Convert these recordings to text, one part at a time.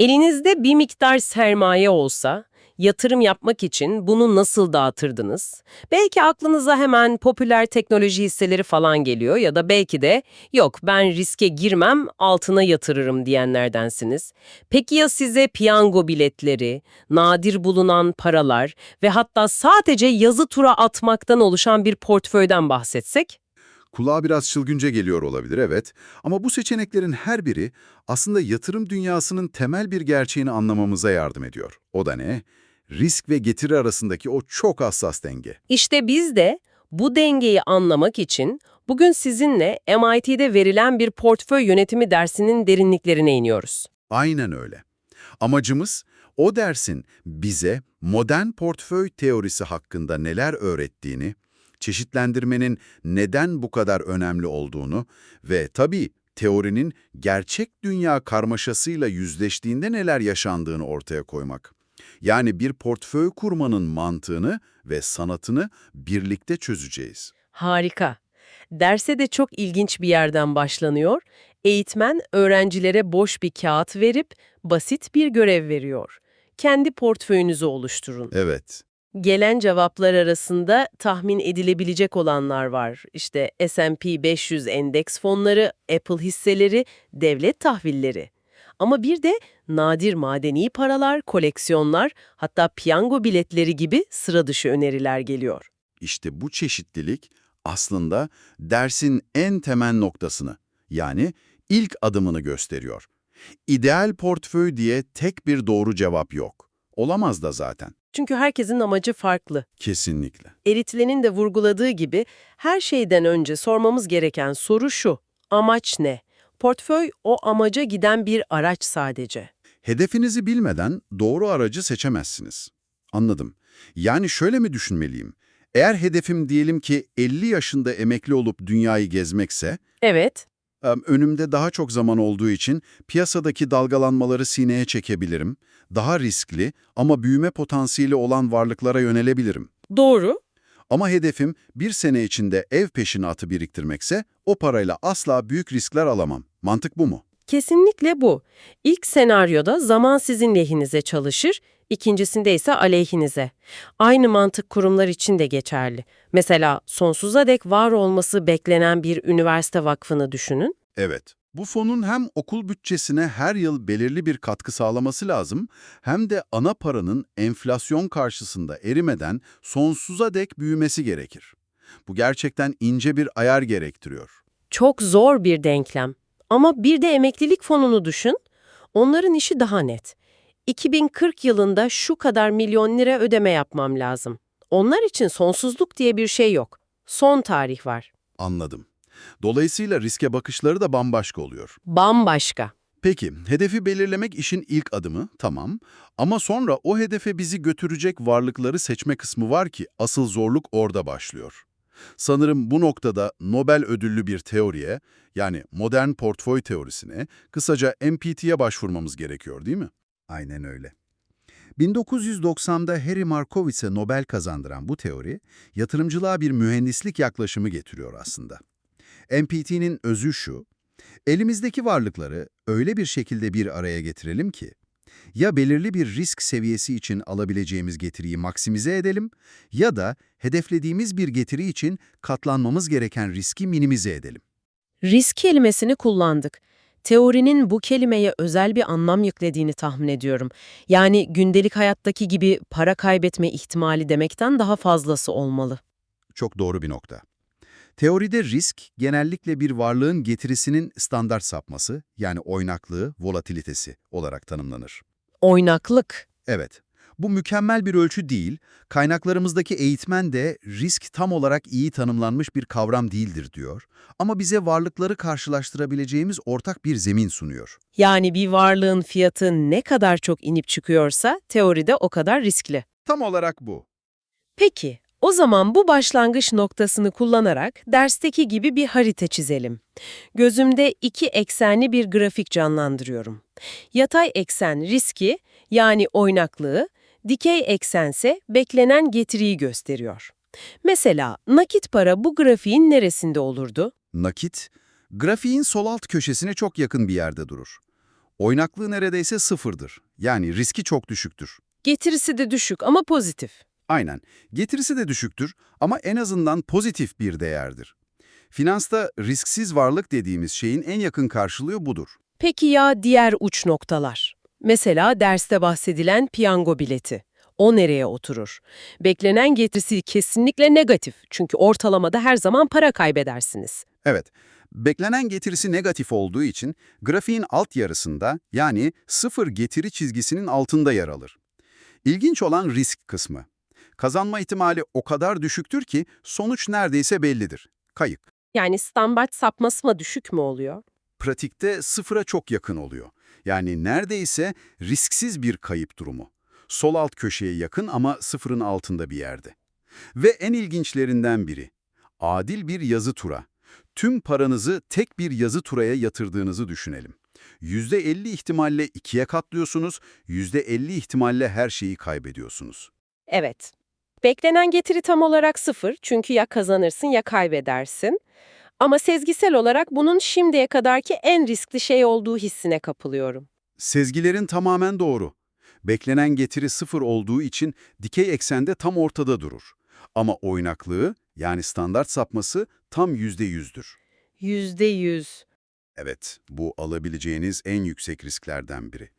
Elinizde bir miktar sermaye olsa, yatırım yapmak için bunu nasıl dağıtırdınız? Belki aklınıza hemen popüler teknoloji hisseleri falan geliyor ya da belki de yok ben riske girmem altına yatırırım diyenlerdensiniz. Peki ya size piyango biletleri, nadir bulunan paralar ve hatta sadece yazı tura atmaktan oluşan bir portföyden bahsetsek? Kulağa biraz çılgınca geliyor olabilir evet ama bu seçeneklerin her biri aslında yatırım dünyasının temel bir gerçeğini anlamamıza yardım ediyor. O da ne? Risk ve getiri arasındaki o çok hassas denge. İşte biz de bu dengeyi anlamak için bugün sizinle MIT'de verilen bir portföy yönetimi dersinin derinliklerine iniyoruz. Aynen öyle. Amacımız o dersin bize modern portföy teorisi hakkında neler öğrettiğini, çeşitlendirmenin neden bu kadar önemli olduğunu ve tabii teorinin gerçek dünya karmaşasıyla yüzleştiğinde neler yaşandığını ortaya koymak. Yani bir portföy kurmanın mantığını ve sanatını birlikte çözeceğiz. Harika. Derse de çok ilginç bir yerden başlanıyor. Eğitmen öğrencilere boş bir kağıt verip basit bir görev veriyor. Kendi portföyünüzü oluşturun. Evet, Gelen cevaplar arasında tahmin edilebilecek olanlar var. İşte S&P 500 endeks fonları, Apple hisseleri, devlet tahvilleri. Ama bir de nadir madeni paralar, koleksiyonlar, hatta piyango biletleri gibi sıra dışı öneriler geliyor. işte bu çeşitlilik aslında dersin en temel noktasını, yani ilk adımını gösteriyor. İdeal portföy diye tek bir doğru cevap yok. Olamaz da zaten. Çünkü herkesin amacı farklı. Kesinlikle. Eritle'nin de vurguladığı gibi her şeyden önce sormamız gereken soru şu. Amaç ne? Portföy o amaca giden bir araç sadece. Hedefinizi bilmeden doğru aracı seçemezsiniz. Anladım. Yani şöyle mi düşünmeliyim? Eğer hedefim diyelim ki 50 yaşında emekli olup dünyayı gezmekse, Evet, önümde daha çok zaman olduğu için piyasadaki dalgalanmaları sineye çekebilirim. Daha riskli ama büyüme potansiyeli olan varlıklara yönelebilirim. doğru. Ama hedefim bir sene içinde ev peşinatı biriktirmekse o parayla asla büyük riskler alamam. Mantık bu mu? Kesinlikle bu. İlk senaryoda zaman sizin lehinize çalışır, ikincisinde ise aleyhinize. Aynı mantık kurumlar için de geçerli. Mesela sonsuza dek var olması beklenen bir üniversite vakfını düşünün. Evet. Bu fonun hem okul bütçesine her yıl belirli bir katkı sağlaması lazım, hem de ana paranın enflasyon karşısında erimeden sonsuza dek büyümesi gerekir. Bu gerçekten ince bir ayar gerektiriyor. Çok zor bir denklem. Ama bir de emeklilik fonunu düşün. Onların işi daha net. 2040 yılında şu kadar milyon lira ödeme yapmam lazım. Onlar için sonsuzluk diye bir şey yok. Son tarih var. Anladım. Dolayısıyla riske bakışları da bambaşka oluyor. Bambaşka. Peki, hedefi belirlemek işin ilk adımı, tamam. Ama sonra o hedefe bizi götürecek varlıkları seçme kısmı var ki asıl zorluk orada başlıyor. Sanırım bu noktada Nobel ödüllü bir teoriye, yani modern portföy teorisine, kısaca MPT'ye başvurmamız gerekiyor değil mi? Aynen öyle. 1990'da Harry Markowitz'e Nobel kazandıran bu teori, yatırımcılığa bir mühendislik yaklaşımı getiriyor aslında. MPT'nin özü şu, elimizdeki varlıkları öyle bir şekilde bir araya getirelim ki, ya belirli bir risk seviyesi için alabileceğimiz getiriyi maksimize edelim ya da hedeflediğimiz bir getiri için katlanmamız gereken riski minimize edelim. Risk kelimesini kullandık. Teorinin bu kelimeye özel bir anlam yüklediğini tahmin ediyorum. Yani gündelik hayattaki gibi para kaybetme ihtimali demekten daha fazlası olmalı. Çok doğru bir nokta. Teoride risk genellikle bir varlığın getirisinin standart sapması yani oynaklığı, volatilitesi olarak tanımlanır. Oynaklık. Evet, bu mükemmel bir ölçü değil, kaynaklarımızdaki eğitmen de risk tam olarak iyi tanımlanmış bir kavram değildir diyor. Ama bize varlıkları karşılaştırabileceğimiz ortak bir zemin sunuyor. Yani bir varlığın fiyatı ne kadar çok inip çıkıyorsa teoride o kadar riskli. Tam olarak bu. Peki, o zaman bu başlangıç noktasını kullanarak dersteki gibi bir harita çizelim. Gözümde iki eksenli bir grafik canlandırıyorum. Yatay eksen riski, yani oynaklığı, dikey eksense beklenen getiriyi gösteriyor. Mesela nakit para bu grafiğin neresinde olurdu? Nakit, grafiğin sol alt köşesine çok yakın bir yerde durur. Oynaklığı neredeyse sıfırdır. Yani riski çok düşüktür. Getirisi de düşük ama pozitif. Aynen. Getirisi de düşüktür ama en azından pozitif bir değerdir. Finansta risksiz varlık dediğimiz şeyin en yakın karşılığı budur. Peki ya diğer uç noktalar? Mesela derste bahsedilen piyango bileti. O nereye oturur? Beklenen getirisi kesinlikle negatif. Çünkü ortalamada her zaman para kaybedersiniz. Evet, beklenen getirisi negatif olduğu için grafiğin alt yarısında yani sıfır getiri çizgisinin altında yer alır. İlginç olan risk kısmı. Kazanma ihtimali o kadar düşüktür ki sonuç neredeyse bellidir. Kayıp. Yani standart sapması mı düşük mü oluyor? Pratikte sıfıra çok yakın oluyor. Yani neredeyse risksiz bir kayıp durumu. Sol alt köşeye yakın ama sıfırın altında bir yerde. Ve en ilginçlerinden biri, adil bir yazı tura. Tüm paranızı tek bir yazı turaya yatırdığınızı düşünelim. %50 ihtimalle ikiye katlıyorsunuz, %50 ihtimalle her şeyi kaybediyorsunuz. Evet. Beklenen getiri tam olarak sıfır çünkü ya kazanırsın ya kaybedersin. Ama sezgisel olarak bunun şimdiye kadarki en riskli şey olduğu hissine kapılıyorum. Sezgilerin tamamen doğru. Beklenen getiri sıfır olduğu için dikey eksende tam ortada durur. Ama oynaklığı, yani standart sapması tam yüzde yüzdür. Yüzde yüz. Evet, bu alabileceğiniz en yüksek risklerden biri.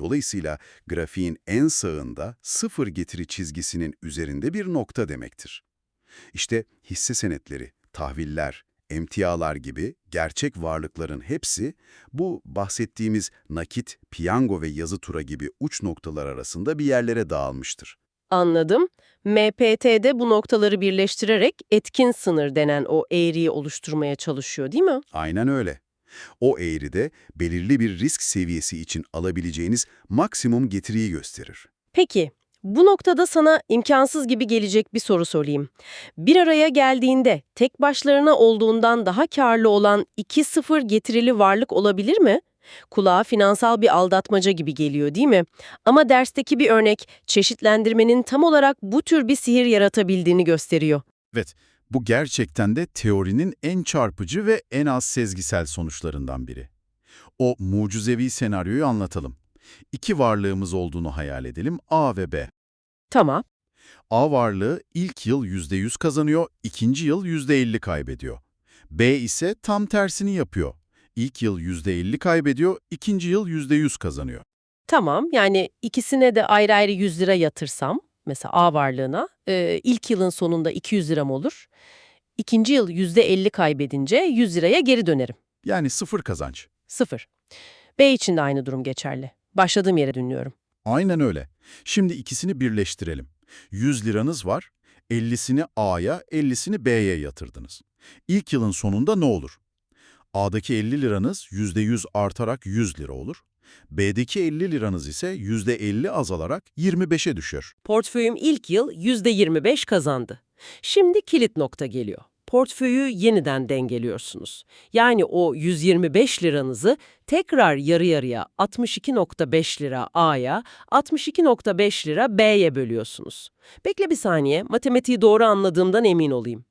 Dolayısıyla grafiğin en sağında sıfır getiri çizgisinin üzerinde bir nokta demektir. İşte hisse senetleri, tahviller, emtialar gibi gerçek varlıkların hepsi bu bahsettiğimiz nakit, piyango ve yazı tura gibi uç noktalar arasında bir yerlere dağılmıştır. Anladım. MPT'de bu noktaları birleştirerek etkin sınır denen o eğriyi oluşturmaya çalışıyor değil mi? Aynen öyle. O eğride belirli bir risk seviyesi için alabileceğiniz maksimum getiriyi gösterir. Peki, bu noktada sana imkansız gibi gelecek bir soru sorayım. Bir araya geldiğinde tek başlarına olduğundan daha karlı olan 2-0 getirili varlık olabilir mi? Kulağa finansal bir aldatmaca gibi geliyor değil mi? Ama dersteki bir örnek çeşitlendirmenin tam olarak bu tür bir sihir yaratabildiğini gösteriyor. Evet, bu gerçekten de teorinin en çarpıcı ve en az sezgisel sonuçlarından biri. O mucizevi senaryoyu anlatalım. İki varlığımız olduğunu hayal edelim, A ve B. Tamam. A varlığı ilk yıl %100 kazanıyor, ikinci yıl %50 kaybediyor. B ise tam tersini yapıyor. İlk yıl %50 kaybediyor, ikinci yıl %100 kazanıyor. Tamam yani ikisine de ayrı ayrı 100 lira yatırsam mesela A varlığına e, ilk yılın sonunda 200 liram olur. İkinci yıl %50 kaybedince 100 liraya geri dönerim. Yani sıfır kazanç. Sıfır. B için de aynı durum geçerli. Başladığım yere dönüyorum. Aynen öyle. Şimdi ikisini birleştirelim. 100 liranız var, 50'sini A'ya, 50'sini B'ye yatırdınız. İlk yılın sonunda ne olur? A'daki 50 liranız %100 artarak 100 lira olur. B'deki 50 liranız ise %50 azalarak 25'e düşer. Portföyüm ilk yıl %25 kazandı. Şimdi kilit nokta geliyor. Portföyü yeniden dengeliyorsunuz. Yani o 125 liranızı tekrar yarı yarıya 62.5 lira A'ya, 62.5 lira B'ye bölüyorsunuz. Bekle bir saniye, matematiği doğru anladığımdan emin olayım.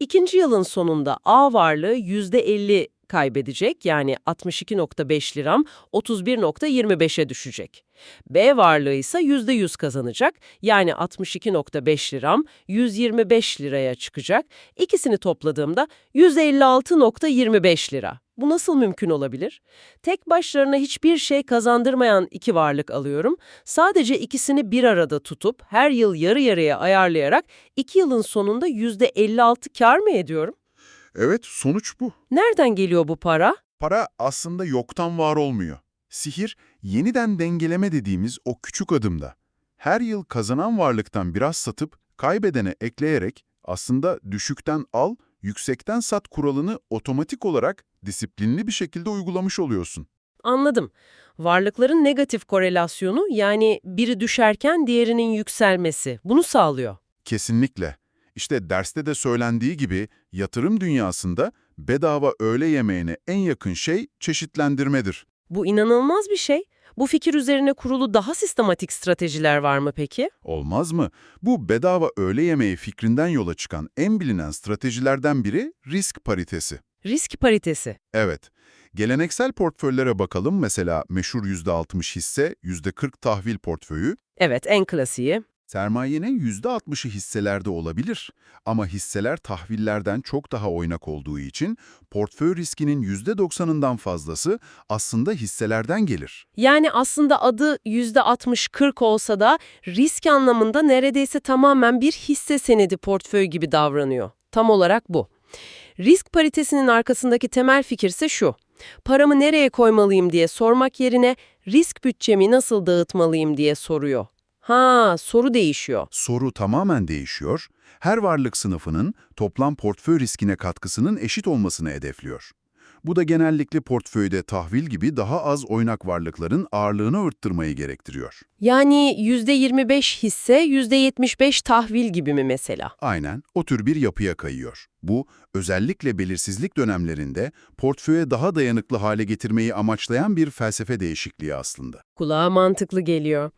İkinci yılın sonunda A varlığı %50 kaybedecek yani 62.5 liram 31.25'e düşecek. B varlığı ise %100 kazanacak yani 62.5 liram 125 liraya çıkacak. İkisini topladığımda 156.25 lira. Bu nasıl mümkün olabilir? Tek başlarına hiçbir şey kazandırmayan iki varlık alıyorum. Sadece ikisini bir arada tutup her yıl yarı yarıya ayarlayarak iki yılın sonunda %56 kar mı ediyorum? Evet, sonuç bu. Nereden geliyor bu para? Para aslında yoktan var olmuyor. Sihir, yeniden dengeleme dediğimiz o küçük adımda. Her yıl kazanan varlıktan biraz satıp kaybedene ekleyerek aslında düşükten al, yüksekten sat kuralını otomatik olarak disiplinli bir şekilde uygulamış oluyorsun. Anladım. Varlıkların negatif korelasyonu yani biri düşerken diğerinin yükselmesi bunu sağlıyor. Kesinlikle. İşte derste de söylendiği gibi yatırım dünyasında bedava öğle yemeğine en yakın şey çeşitlendirmedir. Bu inanılmaz bir şey. Bu fikir üzerine kurulu daha sistematik stratejiler var mı peki? Olmaz mı? Bu bedava öğle yemeği fikrinden yola çıkan en bilinen stratejilerden biri risk paritesi. Risk paritesi. Evet, Geleneksel portföllere bakalım. Mesela meşhur %60 hisse, %40 tahvil portföyü. Evet, en klasiği. Sermayenin %60'ı hisselerde olabilir. Ama hisseler tahvillerden çok daha oynak olduğu için portföy riskinin %90'ından fazlası aslında hisselerden gelir. Yani aslında adı %60-40 olsa da risk anlamında neredeyse tamamen bir hisse senedi portföy gibi davranıyor. Tam olarak bu. Risk paritesinin arkasındaki temel fikir ise şu. Paramı nereye koymalıyım diye sormak yerine risk bütçemi nasıl dağıtmalıyım diye soruyor. Ha, soru değişiyor. Soru tamamen değişiyor. Her varlık sınıfının toplam portföy riskine katkısının eşit olmasını hedefliyor. Bu da genellikle portföyde tahvil gibi daha az oynak varlıkların ağırlığını arttırmayı gerektiriyor. Yani %25 hisse, %75 tahvil gibi mi mesela? Aynen o tür bir yapıya kayıyor. Bu, özellikle belirsizlik dönemlerinde portföye daha dayanıklı hale getirmeyi amaçlayan bir felsefe değişikliği aslında. Kulağa mantıklı geliyor.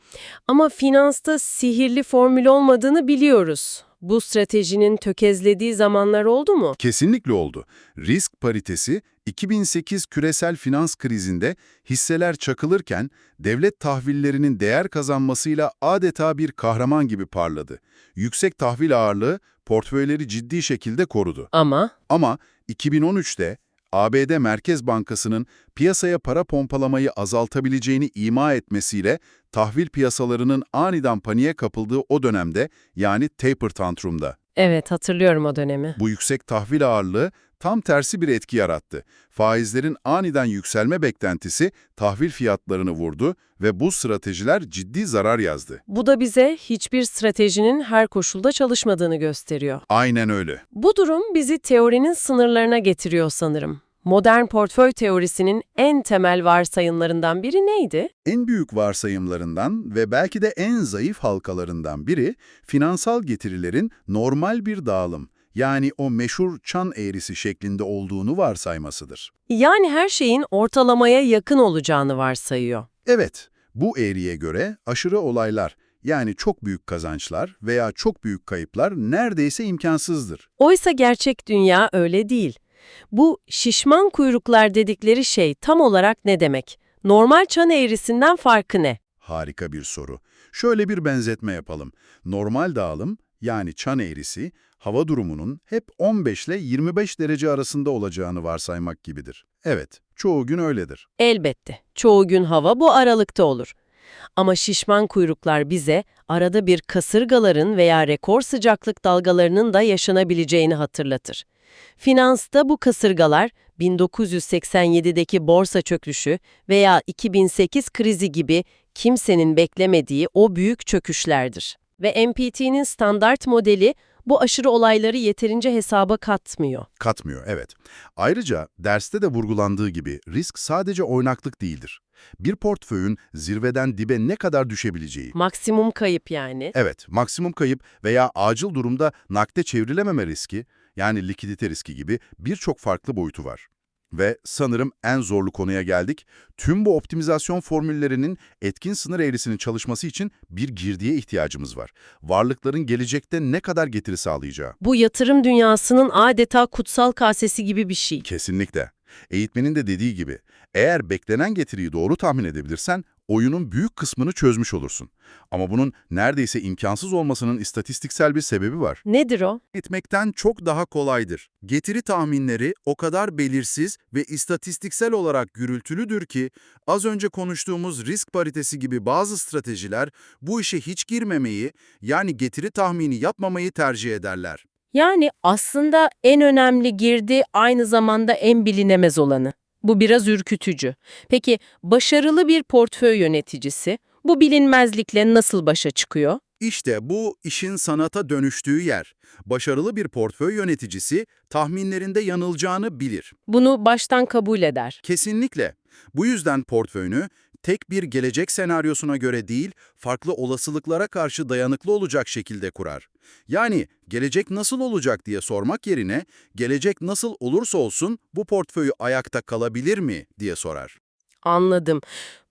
Ama finansta sihirli formül olmadığını biliyoruz. Bu stratejinin tökezlediği zamanlar oldu mu? Kesinlikle oldu. Risk paritesi 2008 küresel finans krizinde hisseler çakılırken devlet tahvillerinin değer kazanmasıyla adeta bir kahraman gibi parladı. Yüksek tahvil ağırlığı portföyleri ciddi şekilde korudu. Ama Ama 2013'te ABD Merkez Bankası'nın piyasaya para pompalamayı azaltabileceğini ima etmesiyle tahvil piyasalarının aniden paniğe kapıldığı o dönemde yani taper tantrumda evet hatırlıyorum o dönemi. bu yüksek tahvil ağırlığı tam tersi bir etki yarattı. Faizlerin aniden yükselme beklentisi tahvil fiyatlarını vurdu ve bu stratejiler ciddi zarar yazdı. Bu da bize hiçbir stratejinin her koşulda çalışmadığını gösteriyor. Aynen öyle. Bu durum bizi teorinin sınırlarına getiriyor sanırım. Modern portföy teorisinin en temel varsayımlarından biri neydi? En büyük varsayımlarından ve belki de en zayıf halkalarından biri finansal getirilerin normal bir dağılım yani o meşhur çan eğrisi şeklinde olduğunu varsaymasıdır. Yani her şeyin ortalamaya yakın olacağını varsayıyor. Evet, bu eğriye göre aşırı olaylar yani çok büyük kazançlar veya çok büyük kayıplar neredeyse imkansızdır. Oysa gerçek dünya öyle değil. Bu şişman kuyruklar dedikleri şey tam olarak ne demek? Normal çan eğrisinden farkı ne? Harika bir soru. Şöyle bir benzetme yapalım. Normal dağılım yani çan eğrisi hava durumunun hep 15 ile 25 derece arasında olacağını varsaymak gibidir. Evet, çoğu gün öyledir. Elbette. Çoğu gün hava bu aralıkta olur. Ama şişman kuyruklar bize arada bir kasırgaların veya rekor sıcaklık dalgalarının da yaşanabileceğini hatırlatır. Finansta bu kasırgalar 1987'deki borsa çöküşü veya 2008 krizi gibi kimsenin beklemediği o büyük çöküşlerdir. Ve MPT'nin standart modeli bu aşırı olayları yeterince hesaba katmıyor. Katmıyor, evet. Ayrıca derste de vurgulandığı gibi risk sadece oynaklık değildir. Bir portföyün zirveden dibe ne kadar düşebileceği, Maksimum kayıp yani. Evet, maksimum kayıp veya acil durumda nakde çevrilememe riski, yani likidite riski gibi birçok farklı boyutu var. Ve sanırım en zorlu konuya geldik. Tüm bu optimizasyon formüllerinin etkin sınır eğrisinin çalışması için bir girdiye ihtiyacımız var. Varlıkların gelecekte ne kadar getiri sağlayacağı. Bu yatırım dünyasının adeta kutsal kasesi gibi bir şey. Kesinlikle. Eğitmenin de dediği gibi, eğer beklenen getiriyi doğru tahmin edebilirsen, oyunun büyük kısmını çözmüş olursun. Ama bunun neredeyse imkansız olmasının istatistiksel bir sebebi var. Nedir o? etmekten çok daha kolaydır. Getiri tahminleri o kadar belirsiz ve istatistiksel olarak gürültülüdür ki az önce konuştuğumuz risk paritesi gibi bazı stratejiler bu işe hiç girmemeyi yani getiri tahmini yapmamayı tercih ederler. Yani aslında en önemli girdi aynı zamanda en bilinemez olanı. Bu biraz ürkütücü. Peki başarılı bir portföy yöneticisi bu bilinmezlikle nasıl başa çıkıyor? İşte bu işin sanata dönüştüğü yer. Başarılı bir portföy yöneticisi tahminlerinde yanılacağını bilir. Bunu baştan kabul eder. Kesinlikle. Bu yüzden portföyünü tek bir gelecek senaryosuna göre değil, farklı olasılıklara karşı dayanıklı olacak şekilde kurar. Yani gelecek nasıl olacak diye sormak yerine, gelecek nasıl olursa olsun bu portföyü ayakta kalabilir mi diye sorar. Anladım.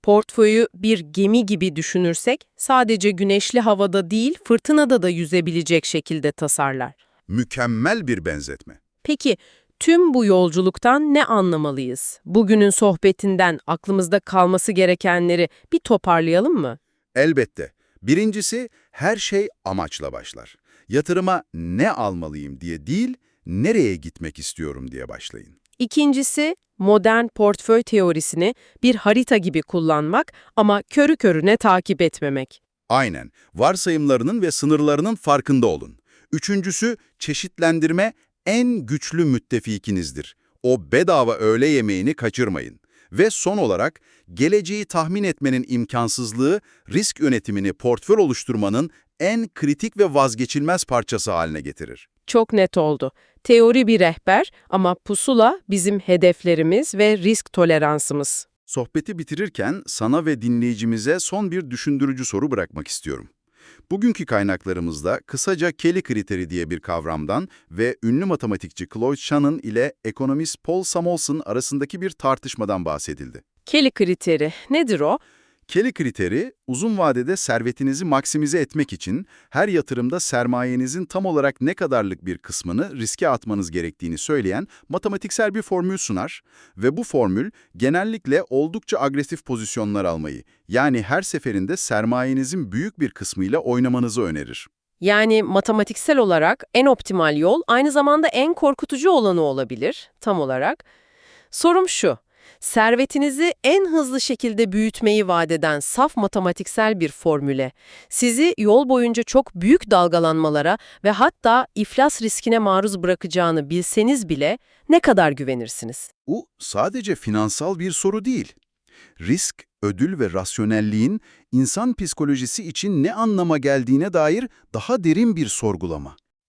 Portföyü bir gemi gibi düşünürsek sadece güneşli havada değil fırtınada da yüzebilecek şekilde tasarlar. Mükemmel bir benzetme. Peki Tüm bu yolculuktan ne anlamalıyız? Bugünün sohbetinden aklımızda kalması gerekenleri bir toparlayalım mı? Elbette. Birincisi, her şey amaçla başlar. Yatırıma ne almalıyım diye değil, nereye gitmek istiyorum diye başlayın. İkincisi, modern portföy teorisini bir harita gibi kullanmak ama körü körüne takip etmemek. Aynen. Varsayımlarının ve sınırlarının farkında olun. Üçüncüsü, çeşitlendirme en güçlü müttefikinizdir. O bedava öğle yemeğini kaçırmayın. Ve son olarak, geleceği tahmin etmenin imkansızlığı, risk yönetimini portföy oluşturmanın en kritik ve vazgeçilmez parçası haline getirir. Çok net oldu. Teori bir rehber ama pusula bizim hedeflerimiz ve risk toleransımız. Sohbeti bitirirken sana ve dinleyicimize son bir düşündürücü soru bırakmak istiyorum. Bugünkü kaynaklarımızda kısaca Kelly kriteri diye bir kavramdan ve ünlü matematikçi Claude Shannon ile ekonomist Paul Samuelson arasındaki bir tartışmadan bahsedildi. Kelly kriteri nedir o? Kelly kriteri, uzun vadede servetinizi maksimize etmek için her yatırımda sermayenizin tam olarak ne kadarlık bir kısmını riske atmanız gerektiğini söyleyen matematiksel bir formül sunar ve bu formül genellikle oldukça agresif pozisyonlar almayı, yani her seferinde sermayenizin büyük bir kısmıyla oynamanızı önerir. Yani matematiksel olarak en optimal yol aynı zamanda en korkutucu olanı olabilir tam olarak. Sorum şu, servetinizi en hızlı şekilde büyütmeyi vaat eden saf matematiksel bir formüle, sizi yol boyunca çok büyük dalgalanmalara ve hatta iflas riskine maruz bırakacağını bilseniz bile ne kadar güvenirsiniz? Bu sadece finansal bir soru değil. Risk, ödül ve rasyonelliğin insan psikolojisi için ne anlama geldiğine dair daha derin bir sorgulama.